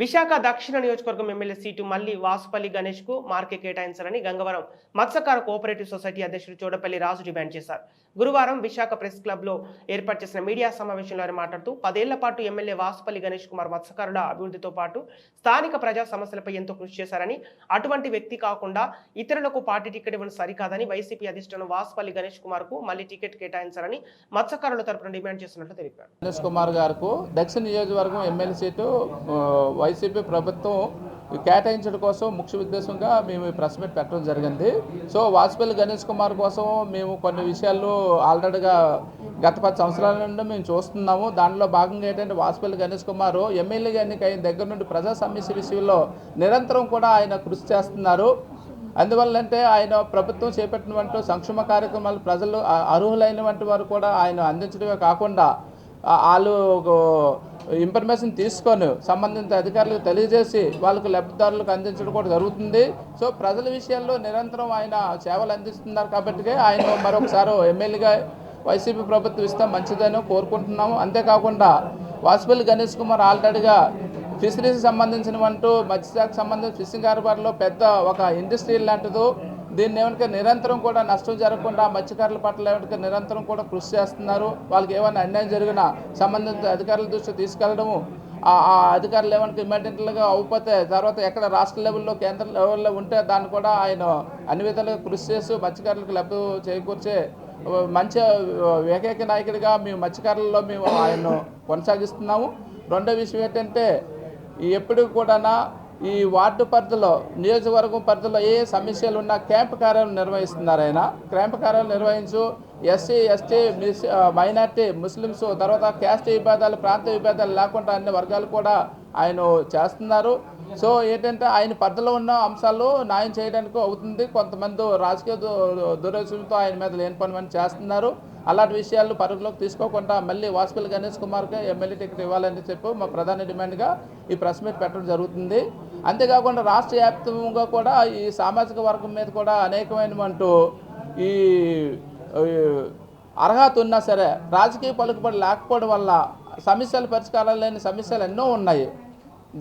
విశాఖ దక్షిణ నియోజకవర్గం MLA seat మళ్ళీ వాసుపల్లి గణేష్కు మార్కే కేటాయించాలని గంగవరం మత్స్యకార కోఆపరేటివ్ సొసైటీ అధ్యక్షుడు చోడపల్లి రాజు డిమాండ్ చేశారు. గురువారం విశాఖ ప్రెస్ క్లబ్లో ఏర్పాటు చేసిన మీడియా సమావేశంలో ఆయన మాట్లాడుతూ పదేళ్ళ పాటు ఎమ్మెల్యే వాసుపల్లి గణేష్ కుమార్ మత్స్యకారుల అభివృద్ధితో పాటు స్థానిక ప్రజా సమస్యలపై ఎంతో కృషి చేశారని అటువంటి వ్యక్తి కాకుండా ఇతరులకు పార్టీ టికెట్ ఇవ్వడం సరికాదని వైసీపీ అధిష్టానం వాసుపల్లి గణేష్ కుమార్కు మళ్ళీ టికెట్ కేటాయించాలని మత్స్యకారుల తరపున డిమాండ్ చేస్తున్నట్లు తెలిపారు. గణేష్ కుమార్ గారు దక్షిణ నియోజకవర్గం ఎమ్మెల్యే సీటు వైసీపీ ప్రభుత్వం కేటాయించడం కోసం ముఖ్య ఉద్దేశంగా మేము ఈ ప్రెస్ మీట్ పెట్టడం జరిగింది. సో వాజ్పేయి గణేష్ కుమార్ కోసం మేము కొన్ని విషయాలు ఆల్రెడీగా గత పది సంవత్సరాల నుండి మేము చూస్తున్నాము. దానిలో భాగంగా ఏంటంటే వాజ్పేయి గణేష్ కుమార్ ఎమ్మెల్యేగా ఎన్నికైన దగ్గర నుండి ప్రజా సమస్య విషయంలో నిరంతరం కూడా ఆయన కృషి చేస్తున్నారు. అందువల్లంటే ఆయన ప్రభుత్వం చేపట్టినటువంటి సంక్షేమ కార్యక్రమాలు ప్రజలు అర్హులైనటువంటి వారు కూడా ఆయన అందించడమే కాకుండా వాళ్ళు ఇన్ఫర్మేషన్ తీసుకొని సంబంధిత అధికారులకు తెలియజేసి వాళ్ళకు లబ్ధిదారులకు అందించడం కూడా జరుగుతుంది. సో ప్రజల విషయాల్లో నిరంతరం ఆయన సేవలు అందిస్తున్నారు కాబట్టి ఆయన మరొకసారి ఎమ్మెల్యేగా వైసీపీ ప్రభుత్వం ఇస్తే మంచిదని కోరుకుంటున్నాము. అంతేకాకుండా వాసుపల్లి గణేష్ కుమార్ ఆల్రెడీగా ఫిషరీస్ సంబంధించినవంటూ మత్స్యశాఖకు సంబంధించిన ఫిషింగ్ హార్బర్లో పెద్ద ఒక ఇండస్ట్రీ లాంటిదో దీన్ని ఏమైనా నిరంతరం కూడా నష్టం జరగకుండా మత్స్యకారుల పట్ల ఏమైనా నిరంతరం కూడా కృషి చేస్తున్నారు. వాళ్ళకి ఏమైనా అన్యాయం జరిగినా సంబంధిత అధికారుల దృష్టి తీసుకెళ్ళడము ఆ అధికారులు ఏమైనా ఇమ్మీడియట్గా అవుపోతే తర్వాత ఎక్కడ రాష్ట్ర లెవెల్లో కేంద్ర లెవెల్లో ఉంటే దాన్ని కూడా ఆయన అన్ని విధాలుగా కృషి చేస్తూ మత్స్యకారులకు లబ్ధి చేకూర్చే మంచి ఏకైక నాయకుడిగా మేము మత్స్యకారులలో మేము ఆయన్ను కొనసాగిస్తున్నాము. రెండో విషయం ఏంటంటే ఎప్పుడు కూడా ఈ వార్డు పరిధిలో నియోజకవర్గం పరిధిలో ఏ సమస్యలు ఉన్నా క్యాంప్ కార్యాలయం నిర్వహిస్తున్నారు ఆయన. క్యాంప్ కార్యాలయం నిర్వహించు ఎస్సీ ఎస్టీ మిస్ మైనార్టీ ముస్లిమ్స్ తర్వాత క్యాస్ట్ విభేదాలు ప్రాంత విభేదాలు లేకుండా అన్ని వర్గాలు కూడా ఆయన చేస్తున్నారు. సో ఏంటంటే ఆయన పరిధిలో ఉన్న అంశాలు న్యాయం చేయడానికి అవుతుంది. కొంతమంది రాజకీయ దు- ఆయన మీద లేని పని పని చేస్తున్నారు. అలాంటి విషయాలు పరుగులోకి తీసుకోకుండా మళ్ళీ వాసుపల్లి గణేష్ కుమార్కి ఎమ్మెల్యే టికెట్ ఇవ్వాలని చెప్పి మా ప్రధాన డిమాండ్గా ఈ ప్రెస్ మీట్ పెట్టడం జరుగుతుంది. అంతేకాకుండా రాష్ట్ర వ్యాప్తంగా కూడా ఈ సామాజిక వర్గం మీద కూడా అనేకమైనమంటూ ఈ ఈ అర్హత ఉన్నా సరే రాజకీయ పలుకుబడి లేకపోవడం వల్ల సమస్యలు పరిష్కారాలు లేని సమస్యలు ఎన్నో ఉన్నాయి.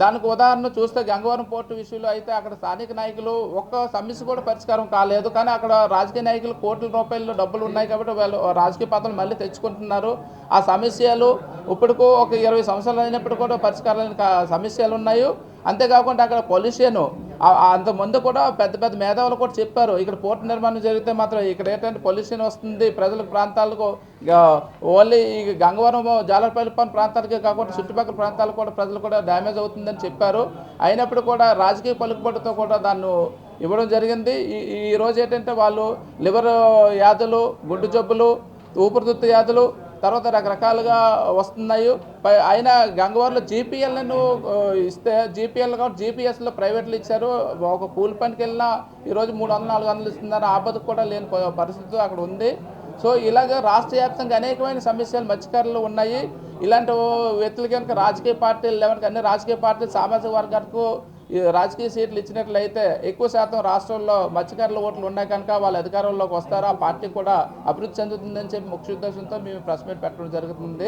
దానికి ఉదాహరణ చూస్తే గంగవరం పోర్టు విషయంలో అయితే అక్కడ స్థానిక నాయకులు ఒక్క సమస్య కూడా పరిష్కారం కాలేదు. కానీ అక్కడ రాజకీయ నాయకులు కోట్ల రూపాయలు డబ్బులు ఉన్నాయి కాబట్టి వాళ్ళు రాజకీయ పదవులు మళ్ళీ తెచ్చుకుంటున్నారు. ఆ సమస్యలు ఇప్పటికూ ఒక ఇరవై సంవత్సరాలు అయినప్పుడు కూడా పరిష్కారం సమస్యలు ఉన్నాయి. అంతేకాకుండా అక్కడ పొల్యూషన్ అంత ముందు కూడా పెద్ద పెద్ద మేధావులు కూడా చెప్పారు. ఇక్కడ పోర్టు నిర్మాణం జరిగితే మాత్రం ఇక్కడ ఏంటంటే పొల్యూషన్ వస్తుంది ప్రజల ప్రాంతాలకు ఓన్లీ ఈ గంగవరం జాలపల్లి ప్రాంతాలకే కాకుండా చుట్టుపక్కల ప్రాంతాలకు కూడా ప్రజలు కూడా డ్యామేజ్ అవుతుందని చెప్పారు. అయినప్పుడు కూడా రాజకీయ పలుకుబడితో కూడా దాన్ని ఇవ్వడం జరిగింది. ఈ ఈ రోజు ఏంటంటే వాళ్ళు లివర్ వ్యాధులు గుండె జబ్బులు ఊపిరితిత్తు వ్యాధులు తర్వాత రకరకాలుగా వస్తున్నాయి. ఆయన గంగవారిలో జీపీఎల్ను ఇస్తే జీపీఎల్ కాబట్టి జీపీఎస్లో ప్రైవేట్లు ఇచ్చారు. ఒక కూలి పనికి వెళ్ళినా ఈరోజు మూడు వందలు నాలుగు వందలు ఇస్తున్నారు ఆపదకు కూడా లేని పరిస్థితి అక్కడ ఉంది. సో ఇలాగ రాష్ట్ర వ్యాప్తంగా అనేకమైన సమస్యలు మత్స్యకారులు ఉన్నాయి. ఇలాంటి వ్యక్తులు కనుక రాజకీయ పార్టీలు లేవని అన్ని రాజకీయ పార్టీలు సామాజిక వర్గాలకు రాజకీయ సీట్లు ఇచ్చినట్లయితే ఎక్కువ శాతం రాష్ట్రంలో మత్స్యకారుల ఓట్లు ఉన్నాయి కనుక వాళ్ళ అధికారంలోకి వస్తారు? ఆ పార్టీ కూడా అభివృద్ధి చెందుతుందని చెప్పి ముఖ్య ఉద్దేశంతో మేము ప్రెస్ మీట్ పెట్టడం జరుగుతుంది.